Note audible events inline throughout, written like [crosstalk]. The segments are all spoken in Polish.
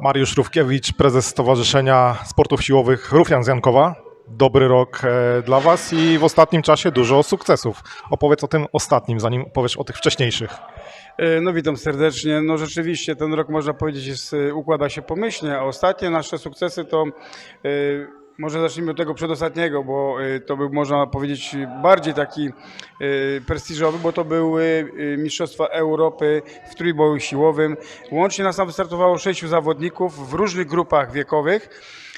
Mariusz Rówkiewicz, prezes Stowarzyszenia Sportów Siłowych Rufian z Jankowa. Dobry rok e, dla Was i w ostatnim czasie dużo sukcesów. Opowiedz o tym ostatnim, zanim powiesz o tych wcześniejszych. E, No witam serdecznie. No rzeczywiście ten rok można powiedzieć jest, e, układa się pomyślnie, a ostatnie nasze sukcesy to może zacznijmy od tego przedostatniego, bo e, to był można powiedzieć bardziej taki e, prestiżowy, bo to były e, Mistrzostwa Europy w trójboju siłowym. Łącznie nas tam wystartowało sześciu zawodników w różnych grupach wiekowych.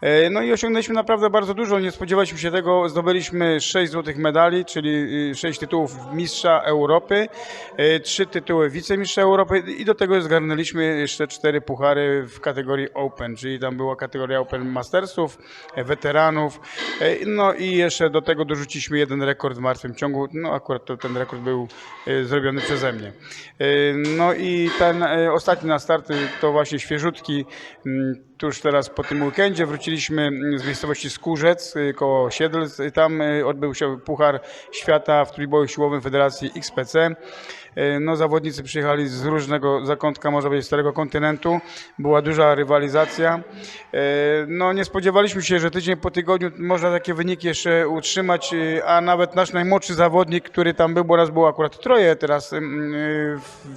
E, No i osiągnęliśmy naprawdę bardzo dużo. Nie spodziewaliśmy się tego. Zdobyliśmy 6 złotych medali, czyli 6 tytułów mistrza Europy, 3 tytuły wicemistrza Europy i do tego zgarnęliśmy jeszcze 4 puchary w kategorii Open, czyli tam była kategoria Open Mastersów, e, weteranów. e, No i jeszcze do tego dorzuciliśmy jeden rekord w martwym ciągu. No akurat to, ten rekord był e, zrobiony przeze mnie. E, No i ten e, ostatni na start e, to właśnie świeżutki. Tuż teraz po tym weekendzie wróciliśmy mm, z miejscowości Skórzec y, koło Siedlc. Y, Tam y, odbył się Puchar Świata w trójboju siłowym Federacji XPC. No, zawodnicy przyjechali z różnego zakątka, można powiedzieć, starego kontynentu. Była duża rywalizacja. No, nie spodziewaliśmy się, że tydzień po tygodniu można takie wyniki jeszcze utrzymać, a nawet nasz najmłodszy zawodnik, który tam był, bo nas było akurat troje teraz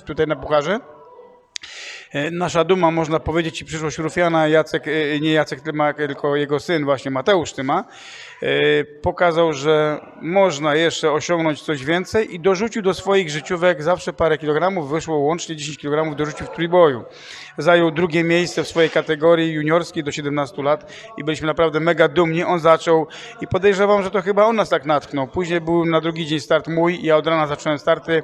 tutaj na Pucharze. E, Nasza duma, można powiedzieć, i przyszłość Rufiana, Jacek, e, nie Jacek Tyma, tylko jego syn, właśnie Mateusz Tyma, e, pokazał, że można jeszcze osiągnąć coś więcej i dorzucił do swoich życiówek zawsze parę kilogramów, wyszło łącznie 10 kilogramów, dorzucił w trójboju. Zajął drugie miejsce w swojej kategorii juniorskiej do 17 lat i byliśmy naprawdę mega dumni. On zaczął i podejrzewam, że to chyba on nas tak natknął. Później był na drugi dzień start mój, ja od rana zacząłem starty.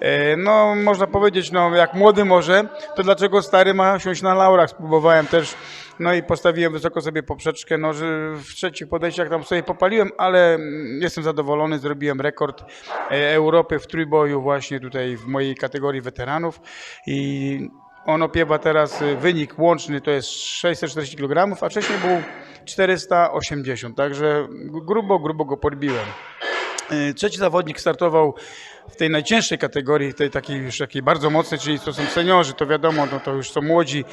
E, No, można powiedzieć, no jak młody może, to dlaczego stary ma siąść na laurach? Spróbowałem też, no i postawiłem wysoko sobie poprzeczkę, no, w trzecich podejściach tam sobie popaliłem, ale jestem zadowolony, zrobiłem rekord e, Europy w trójboju właśnie tutaj w mojej kategorii weteranów i on opiewa teraz y, wynik łączny to jest 640 kg, a wcześniej był 480, także grubo, grubo go podbiłem. Y, Trzeci zawodnik startował w tej najcięższej kategorii, tej takiej już takiej bardzo mocnej, czyli to są seniorzy, to wiadomo, no to już są młodzi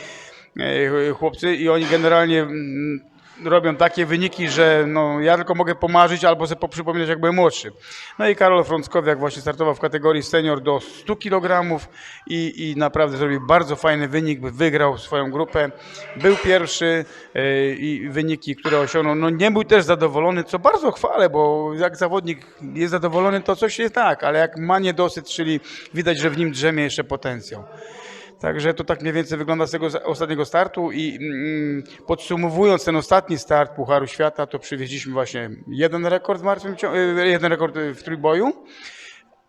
e, chłopcy i oni generalnie mm, robią takie wyniki, że no, ja tylko mogę pomarzyć albo sobie przypominać, jak byłem młodszy. No i Karol Frąckowiak właśnie startował w kategorii senior do 100 kg i, i naprawdę zrobił bardzo fajny wynik, wygrał swoją grupę. Był pierwszy e, i wyniki, które osiągnął, no nie był też zadowolony, co bardzo chwalę, bo jak zawodnik jest zadowolony, to coś jest tak, ale jak ma niedosyt, czyli widać, że w nim drzemie jeszcze potencjał. Także to tak mniej więcej wygląda z tego ostatniego startu i mm, podsumowując ten ostatni start Pucharu Świata, to przywieźliśmy właśnie jeden rekord w martwym ciągu, jeden rekord y, w trójboju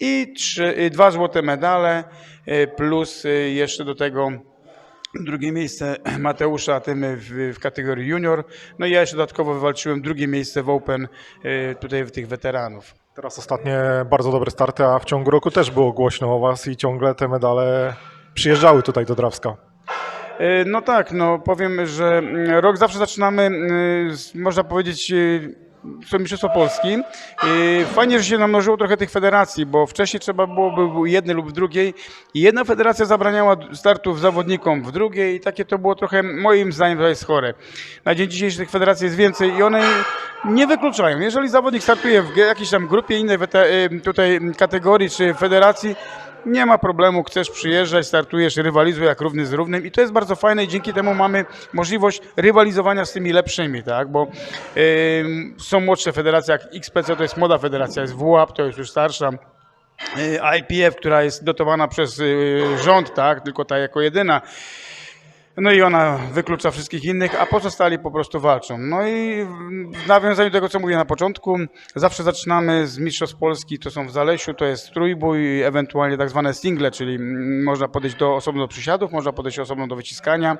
i trzy, y, dwa złote medale plus jeszcze do tego drugie miejsce [clears throat] Mateusza w, w kategorii junior. No i ja jeszcze dodatkowo wywalczyłem drugie miejsce w Open tutaj w tych weteranów. Teraz ostatnie bardzo dobre starty, a w ciągu roku też było głośno o Was i ciągle te medale przyjeżdżały tutaj do Drawska. E, No tak, no powiem, że mm, rok zawsze zaczynamy, z- można powiedzieć, e, są Mistrzostwa Polski. E, Fajnie, że się namnożyło trochę tych federacji, bo wcześniej trzeba było by jednej lub w drugiej. I jedna federacja zabraniała startów zawodnikom w drugiej i takie to było trochę, moim zdaniem, to jest chore. Na dzień dzisiejszy tych federacji jest więcej i one nie wykluczają. Jeżeli zawodnik startuje w jakiejś tam grupie innej e, tutaj kategorii czy federacji, nie ma problemu, chcesz przyjeżdżać, startujesz, rywalizuj jak równy z równym i to jest bardzo fajne i dzięki temu mamy możliwość rywalizowania z tymi lepszymi, tak, bo ym, są młodsze federacje jak XPC, to jest młoda federacja, jest WAP, to jest już starsza, y, IPF, która jest dotowana przez y, rząd, tak, tylko ta jako jedyna. No i ona wyklucza wszystkich innych, a pozostali po prostu walczą. No i w nawiązaniu do tego, co mówię na początku, zawsze zaczynamy z Mistrzostw Polski, to są w Zalesiu, to jest trójbój, ewentualnie tak zwane single, czyli można podejść do, osobno do przysiadów, można podejść osobno do wyciskania.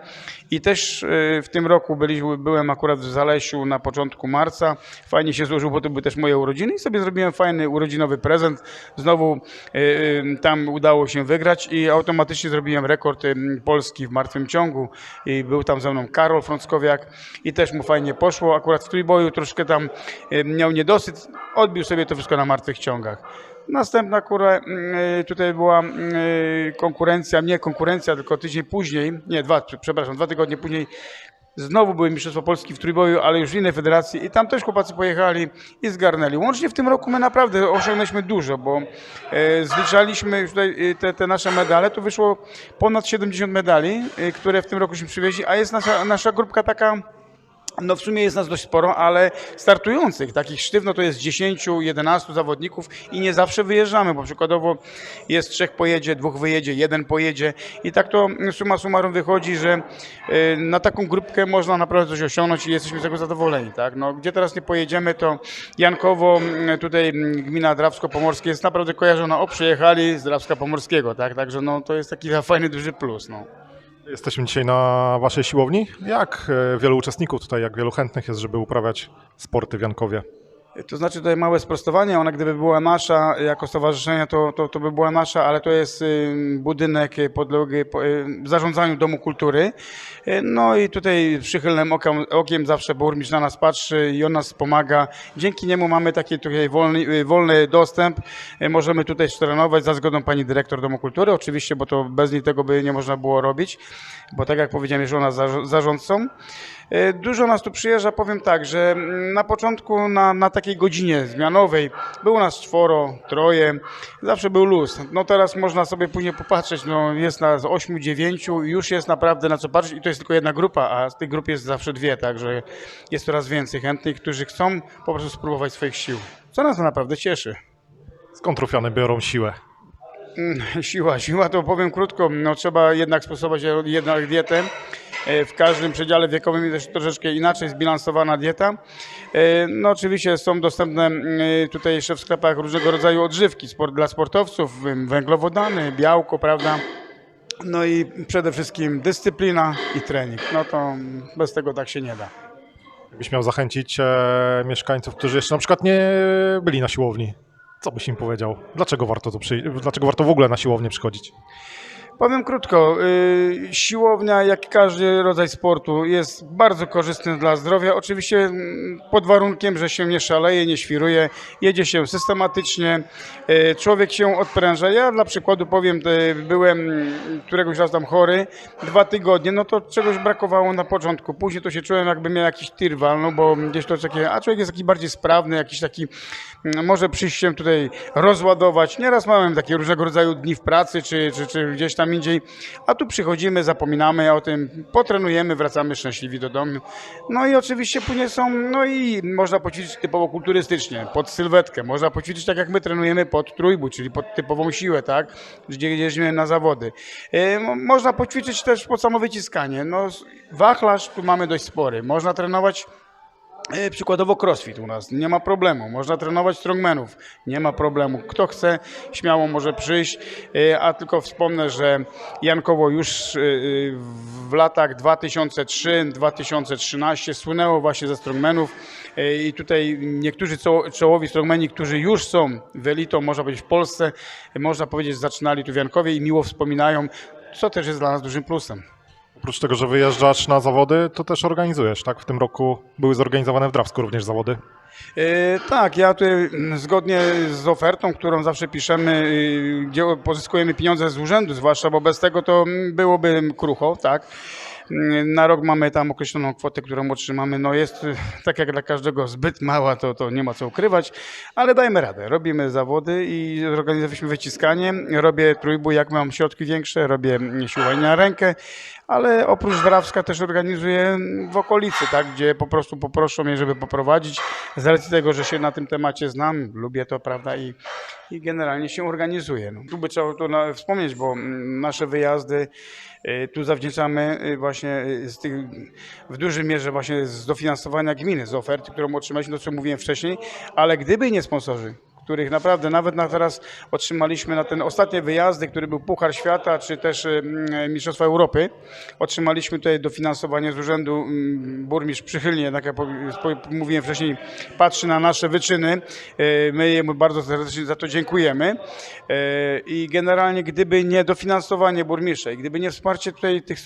I też y, w tym roku byłem akurat w Zalesiu na początku marca. Fajnie się złożył, bo to były też moje urodziny i sobie zrobiłem fajny urodzinowy prezent. Znowu y, y, tam udało się wygrać i automatycznie zrobiłem rekord Polski w martwym ciągu i był tam ze mną Karol Frąckowiak i też mu fajnie poszło. Akurat w trójboju troszkę tam y, miał niedosyt, odbił sobie to wszystko na martwych ciągach. Następna kura, mm, tutaj była mm, konkurencja, nie konkurencja, tylko tydzień później, nie, dwa, przepraszam, dwa tygodnie później Znowu były Mistrzostwa Polski w trójboju, ale już w innej federacji i tam też chłopacy pojechali i zgarnęli. Łącznie w tym roku my naprawdę osiągnęliśmy dużo, bo e, zliczaliśmy już tutaj e, te, te nasze medale, to wyszło ponad 70 medali, e, które w tym rokuśmy przywieźli, a jest nasza, nasza grupka taka no w sumie jest nas dość sporo, ale startujących, takich sztywno to jest 10, 11 zawodników i nie zawsze wyjeżdżamy, bo przykładowo jest trzech pojedzie, dwóch wyjedzie, jeden pojedzie i tak to suma summarum wychodzi, że y, na taką grupkę można naprawdę coś osiągnąć i jesteśmy z tego zadowoleni. Tak? No, gdzie teraz nie pojedziemy, to Jankowo, tutaj gmina Drawsko-Pomorskie jest naprawdę kojarzona, o przyjechali z Drawska-Pomorskiego, tak? także no, to jest taki [laughs] fajny, duży plus. No. Jesteśmy dzisiaj na waszej siłowni. Jak e, wielu uczestników tutaj, jak wielu chętnych jest, żeby uprawiać sporty w Jankowie? To znaczy tutaj małe sprostowanie, ona gdyby była nasza jako stowarzyszenie, to, to, to by była nasza, ale to jest budynek y, podległy po- y, zarządzaniu Domu Kultury. Y, No i tutaj przychylnym okiem, okiem zawsze burmistrz na nas patrzy i on nas pomaga. Dzięki niemu mamy taki tutaj wolny, wolny dostęp. Możemy tutaj trenować za zgodą pani dyrektor Domu Kultury, oczywiście, bo to bez niej tego by nie można było robić, bo tak jak powiedziałem, jest ona zarz- zarządcą. Dużo nas tu przyjeżdża, powiem tak, że mm, na początku na, na takiej godzinie zmianowej było nas czworo, troje, zawsze był luz. No teraz można sobie później popatrzeć, no jest nas ośmiu, dziewięciu i już jest naprawdę na co patrzeć i to jest tylko jedna grupa, a z tych grup jest zawsze dwie, także jest coraz więcej chętnych, którzy chcą po prostu spróbować swoich sił. Co nas naprawdę cieszy. Skąd Rufiany biorą siłę? Mm, Siła, siła to powiem krótko, no trzeba jednak stosować jednak dietę. E, W każdym przedziale wiekowym jest troszeczkę inaczej zbilansowana dieta. E, No oczywiście są dostępne mm, tutaj jeszcze w sklepach różnego rodzaju odżywki sport, dla sportowców, węglowodany, białko, prawda? No i przede wszystkim dyscyplina i trening. No to mm, bez tego tak się nie da. Jakbyś miał zachęcić e, mieszkańców, którzy jeszcze na przykład nie byli na siłowni, co byś im powiedział? Dlaczego warto, tu przyjść? Dlaczego warto w ogóle na siłownię przychodzić? Powiem krótko, y, siłownia, jak każdy rodzaj sportu, jest bardzo korzystny dla zdrowia. Oczywiście mm, pod warunkiem, że się nie szaleje, nie świruje, jedzie się systematycznie, y, człowiek się odpręża. Ja dla przykładu powiem, y, byłem któregoś razu tam chory, dwa tygodnie, no to czegoś brakowało na początku. Później to się czułem, jakby miał jakiś tir walną, bo gdzieś to takie, a człowiek jest taki bardziej sprawny, jakiś taki, mm, może przyjść się tutaj rozładować. Nieraz mamy takie różnego rodzaju dni w pracy, czy, czy, czy gdzieś tam indziej, a tu przychodzimy, zapominamy o tym, potrenujemy, wracamy szczęśliwi do domu. No i oczywiście później są, no i można poćwiczyć typowo kulturystycznie, pod sylwetkę, można poćwiczyć tak jak my trenujemy pod trójbój, czyli pod typową siłę, tak, gdzie jeździmy na zawody. Mo- Można poćwiczyć też pod samo wyciskanie, no wachlarz tu mamy dość spory, można trenować Przykładowo crossfit u nas, nie ma problemu. Można trenować strongmanów, nie ma problemu. Kto chce, śmiało może przyjść. E, A tylko wspomnę, że Jankowo już e, w latach 2003-2013 słynęło właśnie ze strongmanów E, i tutaj niektórzy czoło- czołowi strongmeni, którzy już są w elitą, można powiedzieć w Polsce, można powiedzieć zaczynali tu w Jankowie i miło wspominają, co też jest dla nas dużym plusem. Oprócz tego, że wyjeżdżasz na zawody, to też organizujesz, tak? W tym roku były zorganizowane w Drawsku również zawody. E, Tak, ja tutaj mm, zgodnie z ofertą, którą zawsze piszemy, y, pozyskujemy pieniądze z urzędu, zwłaszcza, bo bez tego to mm, byłoby krucho, tak. Na rok mamy tam określoną kwotę, którą otrzymamy. No jest, y, tak jak dla każdego, zbyt mała, to, to nie ma co ukrywać, ale dajmy radę. Robimy zawody i zorganizowaliśmy wyciskanie. Robię trójbój, jak mam środki większe, robię siłowanie na rękę, ale oprócz Drawska też organizuję w okolicy, tak, gdzie po prostu poproszą mnie, żeby poprowadzić. Z racji tego, że się na tym temacie znam, lubię to, prawda, i, i generalnie się organizuję. No, tu by trzeba to wspomnieć, bo mm, nasze wyjazdy y, tu zawdzięczamy y, właśnie y, z tych, w dużej mierze właśnie z dofinansowania gminy, z oferty, którą otrzymaliśmy, to co mówiłem wcześniej, ale gdyby nie sponsorzy, których naprawdę nawet na teraz otrzymaliśmy na ten ostatnie wyjazdy, który był Puchar Świata, czy też Mistrzostwa Europy. Otrzymaliśmy tutaj dofinansowanie z urzędu. Burmistrz przychylnie, tak jak mówiłem wcześniej, patrzy na nasze wyczyny. E, My jemu bardzo serdecznie za to dziękujemy. E, I generalnie gdyby nie dofinansowanie burmistrza i gdyby nie wsparcie tutaj tych,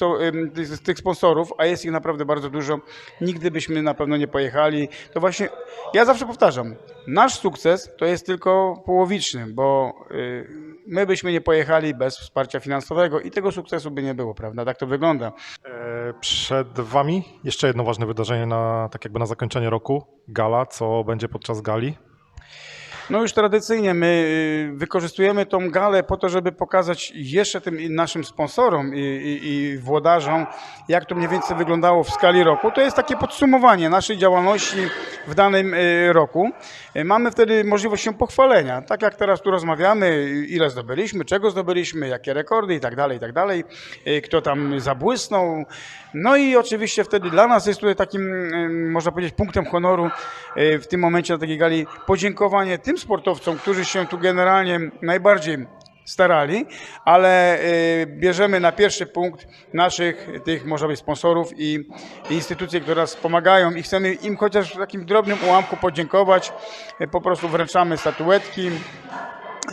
tych sponsorów, a jest ich naprawdę bardzo dużo, nigdy byśmy na pewno nie pojechali. To właśnie, ja zawsze powtarzam, nasz sukces to jest tylko połowiczny, bo y, my byśmy nie pojechali bez wsparcia finansowego i tego sukcesu by nie było, prawda? Tak to wygląda. E, Przed Wami jeszcze jedno ważne wydarzenie na, tak jakby na zakończenie roku. Gala, co będzie podczas gali? No już tradycyjnie my y, wykorzystujemy tą galę po to, żeby pokazać jeszcze tym naszym sponsorom i, i, i włodarzom, jak to mniej więcej wyglądało w skali roku. To jest takie podsumowanie naszej działalności w danym y, roku. Y, Mamy wtedy możliwość się pochwalenia, tak jak teraz tu rozmawiamy, ile zdobyliśmy, czego zdobyliśmy, jakie rekordy i tak dalej, i tak dalej, kto tam zabłysnął. No i oczywiście wtedy dla nas jest tutaj takim, można powiedzieć, punktem honoru w tym momencie na takiej gali podziękowanie tym sportowcom, którzy się tu generalnie najbardziej starali, ale y, bierzemy na pierwszy punkt naszych tych, można być, sponsorów i instytucje, które nas pomagają i chcemy im chociaż w takim drobnym ułamku podziękować. Y, Po prostu wręczamy statuetki,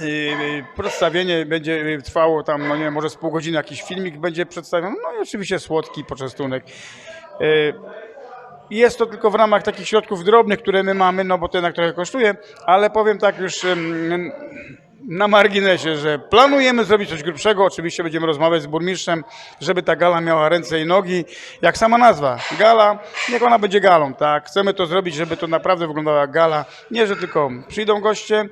Yy, Przedstawienie będzie trwało tam, no nie wiem, może z pół godziny jakiś filmik będzie przedstawiony, no i oczywiście słodki poczęstunek. Jest to tylko w ramach takich środków drobnych, które my mamy, no bo to jednak trochę kosztuje, ale powiem tak już na marginesie, że planujemy zrobić coś grubszego. Oczywiście będziemy rozmawiać z burmistrzem, żeby ta gala miała ręce i nogi. Jak sama nazwa, gala, niech ona będzie galą, tak? Chcemy to zrobić, żeby to naprawdę wyglądała gala. Nie, że tylko przyjdą goście,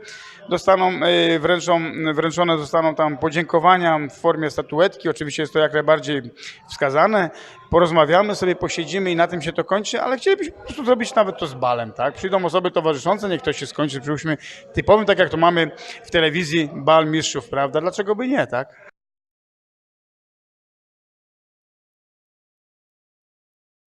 dostaną, y, wręczą, wręczone zostaną tam podziękowania w formie statuetki. Oczywiście jest to jak najbardziej wskazane. Porozmawiamy sobie, posiedzimy i na tym się to kończy, ale chcielibyśmy po prostu zrobić nawet to z balem, tak? Przyjdą osoby towarzyszące, niech to się skończy, przyjmijmy typowym, tak jak to mamy w telewizji, bal mistrzów, prawda? Dlaczego by nie, tak?